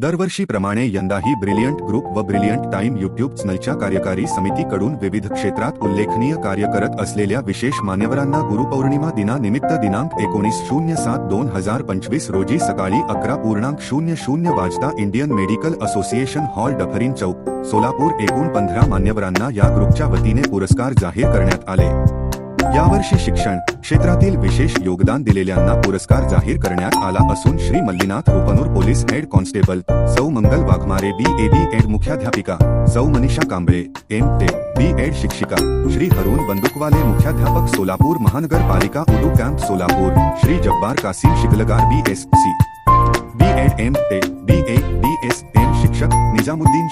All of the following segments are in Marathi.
दरवर्षीप्रमाणे यंदाही ब्रिलियंट ग्रुप व ब्रिलियंट टाइम यूट्यूब चॅनलच्या कार्यकारी समितीकडून विविध क्षेत्रात उल्लेखनीय कार्य करत असलेल्या विशेष मान्यवरांना गुरुपौर्णिमा दिनानिमित्त दिनांक एकोणीस शून्य सात दोन हजार पंचवीस रोजी सकाळी अकरा पूर्णांक शून्य शून्य वाजता Indian medical association hall Dufferin चौक सोलापूर एकूण पंधरा मान्यवरांना या ग्रुपच्या वतीने पुरस्कार जाहीर करण्यात आले. यावर्षी शिक्षण क्षेत्रातील विशेष योगदान दिलेल्यांना पुरस्कार जाहीर करण्यात आला असून Shri Mallinath Rupnur police head constable सौ मंगल वाघमारे बी ए बी एड मुख्याध्यापिका सौ मनीषा कांबळे एम ते बी एड शिक्षिका श्री हरुण बंदुकवाले मुख्याध्यापक सोलापूर महानगरपालिका Urdu camp Solapur Shri Jabbar Kasim Shikalgar B S C B ed M ते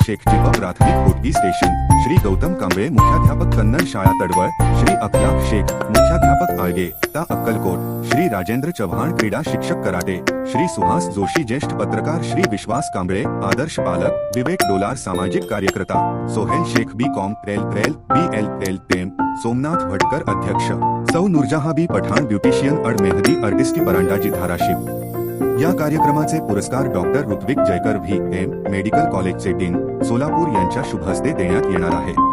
निजामुद्दीन शेख जिवा प्राथमिक होटगी स्टेशन, श्री गौतम कांबळे मुख्याध्यापक कन्नड शाळा तडवळ श्री अखलाक शेख, मुख्याध्यापक आळगे ता अक्कलकोट, श्री राजेंद्र चव्हाण क्रीडा शिक्षक कराटे, श्री सुहास जोशी ज्येष्ठ पत्रकार, श्री विश्वास कांबळे, आदर्श पालक, विवेक डोलार सामाजिक कार्यकर्ता, Sohail Shaikh B com rail rail B L L टेम सोमनाथ भटकर अध्यक्ष, सौ नूरजहाबी पठाण ब्यूटिशियन अड मेहदी अर्टिस्टी परांडाजी धाराशिव। या कार्यक्रमाचे पुरस्कार doctor Ritvik Jaykar V M medical कॉलेजचे डीन सोलापूर यांच्या शुभ हस्ते देण्यात येणार आहे.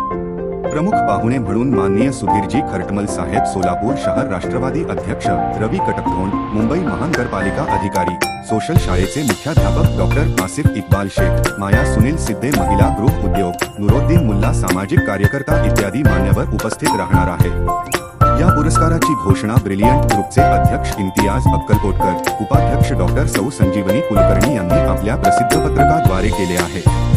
प्रमुख पाहुणे म्हणून माननीय सुधीरजी खरटमल साहेब सोलापूर शहर राष्ट्रवादी अध्यक्ष रवी कटकधोंड मुंबई महानगरपालिका अधिकारी सोशल शाळेचे मुख्याध्यापक डॉक्टर आसिफ इक्बाल शेख माया सुनील सिद्धे महिला गृह उद्योग नुरोद्दीन मुल्ला सामाजिक कार्यकर्ता इत्यादी मान्यवर उपस्थित राहणार आहे. या पुरस्काराची घोषणा ब्रिलियंट ग्रुपचे अध्यक्ष इम्तियाज अक्कलकोटकर उपाध्यक्ष डॉक्टर सौ संजीवनी कुलकर्णी यांनी आपल्या प्रसिद्ध पत्रकाद्वारे केले आहे.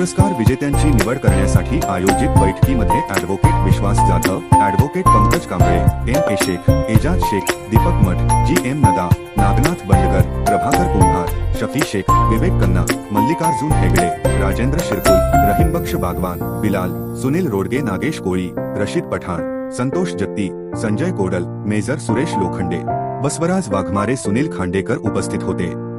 पुरस्कार विजेत्यांची निवड करण्यासाठी आयोजित बैठकीमध्ये advocate Vishwas Jadhav advocate Pankaj Kamble M A Shaikh Ejaz Shaikh Deepak Math G M Nada Nagnath Bandgar Prabhakar Kumbhar Shafi Shaikh Vivek Kanna Mallikarjun Hegde Rajendra Shirkul Rahim Baksh Bagwan Bilal Sunil Rodge Nagesh Koli Rashid Pathan Santosh Jatti Sanjay Kodal major Suresh Lokhande Basavaraj Waghmare Sunil Khandekar उपस्थित होते.